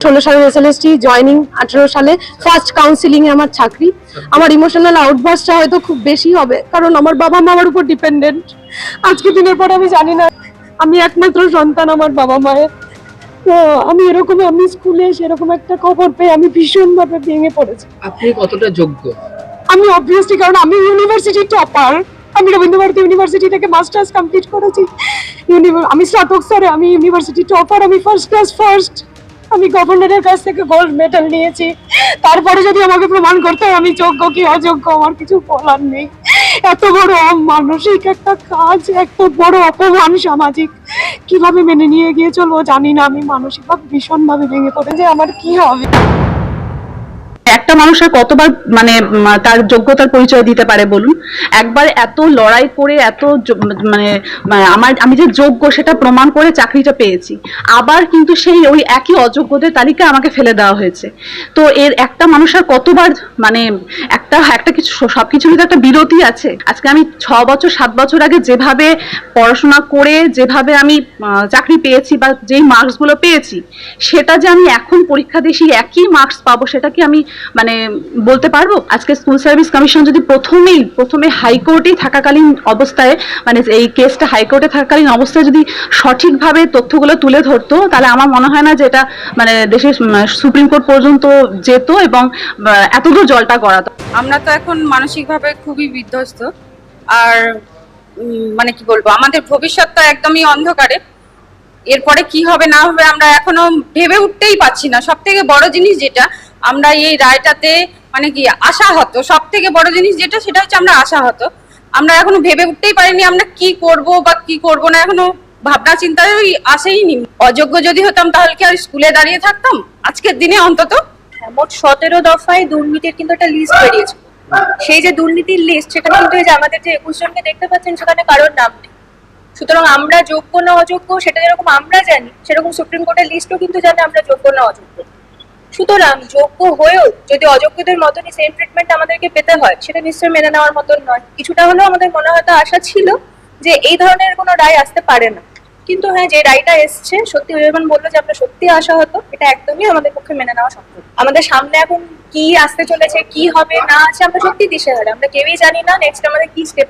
ষোলো সালে SLST joining আঠেরো সালে ফার্স্ট কাউন্সিলিং এ আমার চাকরি। আমার ইমোশনাল আউটবার্সটা হয়তো খুব বেশি হবে কারণ আমার বাবা মা আমার উপর ডিপেন্ডেন্ট আজকে দিনের পর আমি জানি না আমি একমাত্র সন্তান আমার বাবা মায়ের। তো আমি এরকম আমি স্কুলে সেরকম একটা খবর পেয়ে আমি ভীষণভাবে ভেঙে পড়েছি। আপনি কতটা যোগ্য? আমি অবভিয়াসলি কারণ আমি ইউনিভার্সিটি টপার আমি রবীন্দ্রভারতী ইউনিভার্সিটি থেকে মাস্টার্স কমপ্লিট করেছি। আমি স্নাতক স্তরে আমি ইউনিভার্সিটি টপার আমি ফার্স্ট ক্লাস ফার্স্ট আমি গভর্নরের কাছ থেকে গোল্ড মেডেল নিয়েছি। তারপরে যদি আমাকে প্রমাণ করতে হয়, আমি যোগ্য কি অযোগ্য, আমার কিছু বলার নেই। এত বড় মানসিক একটা কাজ, এত বড় অপমান সামাজিক। কীভাবে মেনে নিয়ে গিয়ে চলবো জানি না, আমি মানসিকভাবে ভীষণভাবে ভেঙে পড়ে যে আমার কি হবে? একটা মানুষের কতবার মানে তার যোগ্যতার পরিচয় দিতে পারে বলুন? একবার এত লড়াই করে, এত মানে আমার, আমি যে যোগ্য সেটা প্রমাণ করে চাকরিটা পেয়েছি। আবার কিন্তু সেই ওই একই অযোগ্যদের তালিকা আমাকে ফেলে দেওয়া হয়েছে। তো এর একটা মানুষ আর কতবার মানে একটা একটা কিছু, সবকিছুরই তো একটা বিরতি আছে। আজকে আমি ছ বছর, সাত বছর আগে যেভাবে পড়াশোনা করে, যেভাবে আমি চাকরি পেয়েছি বা যেই মার্কসগুলো পেয়েছি, সেটা যে আমি এখন পরীক্ষা দিয়ে সেই একই মার্কস পাবো, সেটা কি আমি মানে বলতে পারব? আজকে স্কুল সার্ভিস কমিশন যদি প্রথমেই, প্রথমে হাইকোর্টেই থাকাকালীন অবস্থায় মানে এই কেসটা হাইকোর্টে থাকাকালীন অবস্থায় যদি সঠিকভাবে তথ্যগুলো তুলে ধরতো, তাহলে আমার মনে হয় না যে এটা মানে দেশের সুপ্রিম কোর্ট পর্যন্ত যেত এবং এতদূর জলটা গড়াতো। আমরা তো এখন মানসিকভাবে খুবই বিধ্বস্ত। আর মানে কি বলব, আমাদের ভবিষ্যৎ তো একদমই অন্ধকারে। এরপরে কি হবে, না হবে, আমরা এখনও ভেবে উঠতেই পারছি না। সব থেকে বড় জিনিস যেটা, আমরা এই রায়টাতে মানে কি, আশাহত। সব থেকে বড় জিনিস যেটা, সেটা হচ্ছে আমরা আশাহত। আমরা এখনও ভেবে উঠতেই পারিনি আমরা কি করব বা কি করব না, এখনও ভাবনা চিন্তায় ওই আসেইনি। অযোগ্য যদি হতাম তাহলে কি আর স্কুলে দাঁড়িয়ে থাকতাম? আজকের দিনে অন্তত। মোট সতেরো দফায় দুর্নীতির কিন্তু একটা লিস্ট বেরিয়েছে। সেই যে দুর্নীতির লিস্ট সেটা কিন্তু এই যে আমাদের যে একুশ জনকে দেখতে পাচ্ছেন, সেখানে কারোর নাম নেই। সুতরাং আমরা যোগ্য না অযোগ্য, সেটা যেরকম আমরা জানি, সেরকম সুপ্রিম কোর্টের লিস্টও কিন্তু জানে আমরা যোগ্য না অযোগ্য। সুতরাং যোগ্য হয়েও যদি অযোগ্যদের মতনই সেম ট্রিটমেন্ট আমাদেরকে পেতে হয়, সেটা নিশ্চয়ই মেনে নেওয়ার মতন নয়। কিছুটা হলেও আমাদের মনে হয়তো আশা ছিল যে এই ধরনের কোনো রায় আসতে পারে না। কিন্তু হ্যাঁ যে রায়টা এসছে, সত্যি যেমন বলল যে আমরা সত্যি আশা হতো, এটা একদমই আমাদের পক্ষে মেনে নেওয়া সম্ভব। আমাদের সামনে এখন কি আসতে চলেছে, কি হবে না আছে, আমরা সত্যি দিশেহারা, আমরা কেউই জানি না নেক্সট আমাদের কি স্টেপ